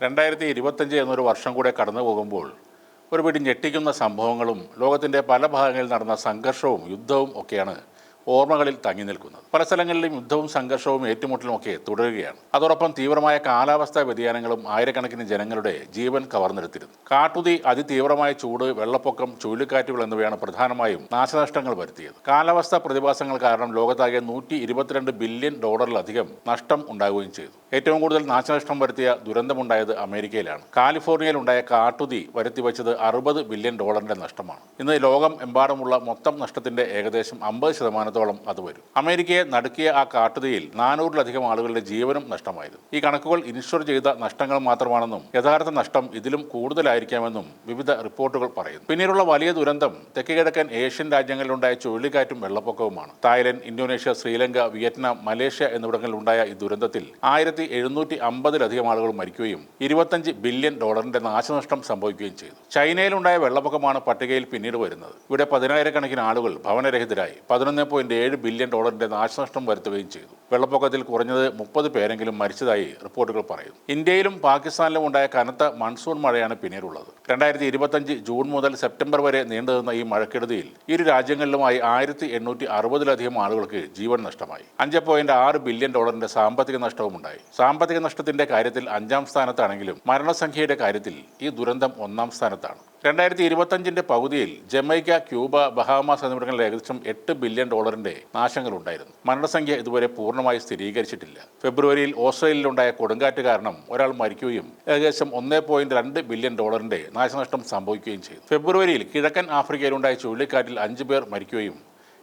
രണ്ടായിരത്തി ഇരുപത്തഞ്ച് എന്നൊരു വർഷം കൂടെ കടന്നു പോകുമ്പോൾ ഒരുപിടി ഞെട്ടിക്കുന്ന സംഭവങ്ങളും ലോകത്തിന്റെ പല ഭാഗങ്ങളിൽ നടന്ന സംഘർഷവും യുദ്ധവും ഒക്കെയാണ് ഓർമ്മകളിൽ തങ്ങി നിൽക്കുന്നത്. പല സ്ഥലങ്ങളിലും യുദ്ധവും സംഘർഷവും ഏറ്റുമുട്ടലുമൊക്കെ തുടരുകയാണ്. അതോടൊപ്പം തീവ്രമായ കാലാവസ്ഥാ വ്യതിയാനങ്ങളും ആയിരക്കണക്കിന് ജനങ്ങളുടെ ജീവൻ കവർന്നെടുത്തിരുന്നു. കാട്ടുതി അതിതീവ്രമായ ചൂട് വെള്ളപ്പൊക്കം ചുഴലിക്കാറ്റുകൾ എന്നിവയാണ് പ്രധാനമായും നാശനഷ്ടങ്ങൾ വരുത്തിയത്. കാലാവസ്ഥാ പ്രതിഭാസങ്ങൾ കാരണം ലോകത്താകെ നൂറ്റി ഇരുപത്തിരണ്ട് ബില്യൺ ഡോളറിലധികം നഷ്ടം ഉണ്ടാകുകയും ചെയ്തു. ഏറ്റവും കൂടുതൽ നാശനഷ്ടം വരുത്തിയ ദുരന്തമുണ്ടായത് അമേരിക്കയിലാണ്. കാലിഫോർണിയയിൽ ഉണ്ടായ കാട്ടുതി വരുത്തിവെച്ചത് അറുപത് ബില്യൺ ഡോളറിന്റെ നഷ്ടമാണ്. ഇന്ന് ലോകം എമ്പാടുമുള്ള മൊത്തം നഷ്ടത്തിന്റെ ഏകദേശം അമ്പത് ശതമാനത്തോളം അത് വരും. അമേരിക്കയെ നടുക്കിയ ആ കാട്ടുതീയിൽ നാനൂറിലധികം ആളുകളുടെ ജീവനും നഷ്ടമായിരുന്നു. ഈ കണക്കുകൾ ഇൻഷുർ ചെയ്ത നഷ്ടങ്ങൾ മാത്രമാണെന്നും യഥാർത്ഥ നഷ്ടം ഇതിലും കൂടുതലായിരിക്കാമെന്നും വിവിധ റിപ്പോർട്ടുകൾ പറയുന്നു. പിന്നീടുള്ള വലിയ ദുരന്തം തെക്ക് കിഴക്കൻ ഏഷ്യൻ രാജ്യങ്ങളിലുണ്ടായ ചുഴലിക്കാറ്റും വെള്ളപ്പൊക്കവുമാണ്. Thailand Indonesia Sri Lanka Vietnam Malaysia എന്നിവിടങ്ങളിൽ ഉണ്ടായ ഈ ദുരന്തത്തിൽ ആയിരത്തി എഴുന്നൂറ്റി അമ്പതിലധികം ആളുകൾ മരിക്കുകയും ഇരുപത്തഞ്ച് ബില്യൺ ഡോളറിന്റെ നാശനഷ്ടം സംഭവിക്കുകയും ചെയ്തു. ചൈനയിലുണ്ടായ വെള്ളപ്പൊക്കമാണ് പട്ടികയിൽ പിന്നീട് വരുന്നത്. ഇവിടെ പതിനായിരക്കണക്കിന് ആളുകൾ ഭവനരഹിതരായി. പതിനൊന്ന് പോയിന്റ് ഏഴ് ബില്യൺ ഡോളറിന്റെ നാശനഷ്ടം വരുത്തുകയും ചെയ്തു. വെള്ളപ്പൊക്കത്തിൽ കുറഞ്ഞത് മുപ്പത് പേരെങ്കിലും മരിച്ചതായി റിപ്പോർട്ടുകൾ പറയുന്നു. ഇന്ത്യയിലും പാകിസ്ഥാനിലും ഉണ്ടായ കനത്ത മൺസൂൺ മഴയാണ് പിന്നീടുള്ളത്. രണ്ടായിരത്തി ഇരുപത്തഞ്ച് ജൂൺ മുതൽ സെപ്റ്റംബർ വരെ നീണ്ടുനിന്ന ഈ മഴക്കെടുതിയിൽ ഇരു രാജ്യങ്ങളിലുമായി ആയിരത്തി എണ്ണൂറ്റി അറുപതിലധികം ആളുകൾക്ക് ജീവൻ നഷ്ടമായി. അഞ്ച് പോയിന്റ് ആറ് ബില്യൺ ഡോളറിന്റെ സാമ്പത്തിക നഷ്ടവും ഉണ്ടായി. സാമ്പത്തിക നഷ്ടത്തിന്റെ കാര്യത്തിൽ അഞ്ചാം സ്ഥാനത്താണെങ്കിലും മരണസംഖ്യയുടെ കാര്യത്തിൽ ഈ ദുരന്തം ഒന്നാം സ്ഥാനത്താണ്. രണ്ടായിരത്തി ഇരുപത്തഞ്ചിന്റെ പകുതിയിൽ ജമൈക്ക ക്യൂബ ബഹാമാസ് എന്നിവിടങ്ങളിൽ ഏകദേശം എട്ട് ബില്യൺ ഡോളറിന്റെ നാശങ്ങളുണ്ടായിരുന്നു മരണസംഖ്യ ഇതുവരെ പൂർണമായി സ്ഥിരീകരിച്ചിട്ടില്ല. ഫെബ്രുവരിയിൽ ഓസ്ട്രേലിയയിലുണ്ടായ കൊടുങ്കാറ്റ് കാരണം ഒരാൾ മരിക്കുകയും ഏകദേശം ഒന്നേ പോയിന്റ് രണ്ട് ബില്യൺ ഡോളറിന്റെ നാശനഷ്ടം സംഭവിക്കുകയും ചെയ്തു. ഫെബ്രുവരിയിൽ കിഴക്കൻ ആഫ്രിക്കയിലുണ്ടായ ചുഴലിക്കാറ്റിൽ അഞ്ച് പേർ മരിക്കുകയും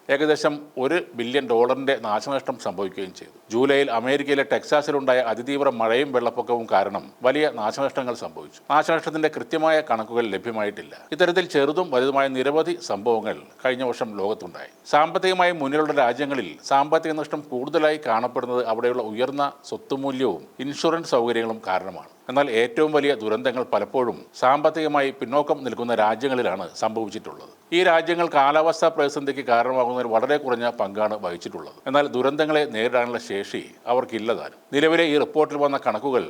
ഏകദേശം ഒരു ബില്യൺ ഡോളറിന്റെ നാശനഷ്ടം സംഭവിക്കുകയും ചെയ്തു. ജൂലൈയിൽ അമേരിക്കയിലെ ടെക്സാസിലുണ്ടായ അതിതീവ്ര മഴയും വെള്ളപ്പൊക്കവും കാരണം വലിയ നാശനഷ്ടങ്ങൾ സംഭവിച്ചു. നാശനഷ്ടത്തിന്റെ കൃത്യമായ കണക്കുകൾ ലഭ്യമായിട്ടില്ല. ഇത്തരത്തിൽ ചെറുതും വലുതുമായ നിരവധി സംഭവങ്ങൾ കഴിഞ്ഞ വർഷം ലോകത്തുണ്ടായി. സാമ്പത്തികമായി മുന്നിലുള്ള രാജ്യങ്ങളിൽ സാമ്പത്തിക നഷ്ടം കൂടുതലായി കാണപ്പെടുന്നത് അവിടെയുള്ള ഉയർന്ന സ്വത്തുമൂല്യവും ഇൻഷുറൻസ് സൗകര്യങ്ങളും കാരണമാണ്. എന്നാൽ ഏറ്റവും വലിയ ദുരന്തങ്ങൾ പലപ്പോഴും സാമ്പത്തികമായി പിന്നോക്കം നിൽക്കുന്ന രാജ്യങ്ങളിലാണ് സംഭവിച്ചിട്ടുള്ളത്. ഈ രാജ്യങ്ങൾ കാലാവസ്ഥാ പ്രതിസന്ധിക്ക് കാരണമാകുന്നതിൽ വളരെ കുറഞ്ഞ പങ്കാണ് വഹിച്ചിട്ടുള്ളത്. എന്നാൽ ദുരന്തങ്ങളെ നേരിടാനുള്ള ശേഷി അവർക്കില്ലതാനും നിലവിലെ ഈ റിപ്പോർട്ടിൽ വന്ന കണക്കുകൾ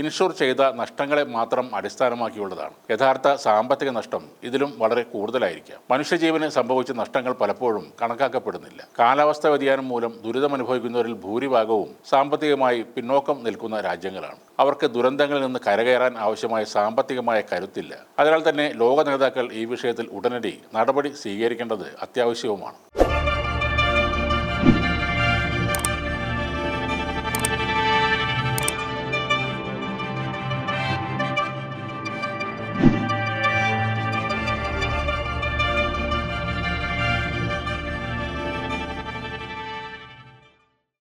ഇൻഷുർ ചെയ്ത നഷ്ടങ്ങളെ മാത്രം അടിസ്ഥാനമാക്കിയുള്ളതാണ്. യഥാർത്ഥ സാമ്പത്തിക നഷ്ടം ഇതിലും വളരെ കൂടുതലായിരിക്കാം. മനുഷ്യജീവന് സംഭവിച്ച നഷ്ടങ്ങൾ പലപ്പോഴും കണക്കാക്കപ്പെടുന്നില്ല. കാലാവസ്ഥാ വ്യതിയാനം മൂലം ദുരിതമനുഭവിക്കുന്നവരിൽ ഭൂരിഭാഗവും സാമ്പത്തികമായി പിന്നോക്കം നിൽക്കുന്ന രാജ്യങ്ങളാണ്. അവർക്ക് ദുരന്തങ്ങളിൽ നിന്ന് കരകയറാൻ ആവശ്യമായ സാമ്പത്തികമായ കരുത്തില്ല. അതിനാൽ തന്നെ ലോക നേതാക്കൾ ഈ വിഷയത്തിൽ ഉടനടി നടപടി സ്വീകരിക്കേണ്ടത് അത്യാവശ്യവുമാണ്.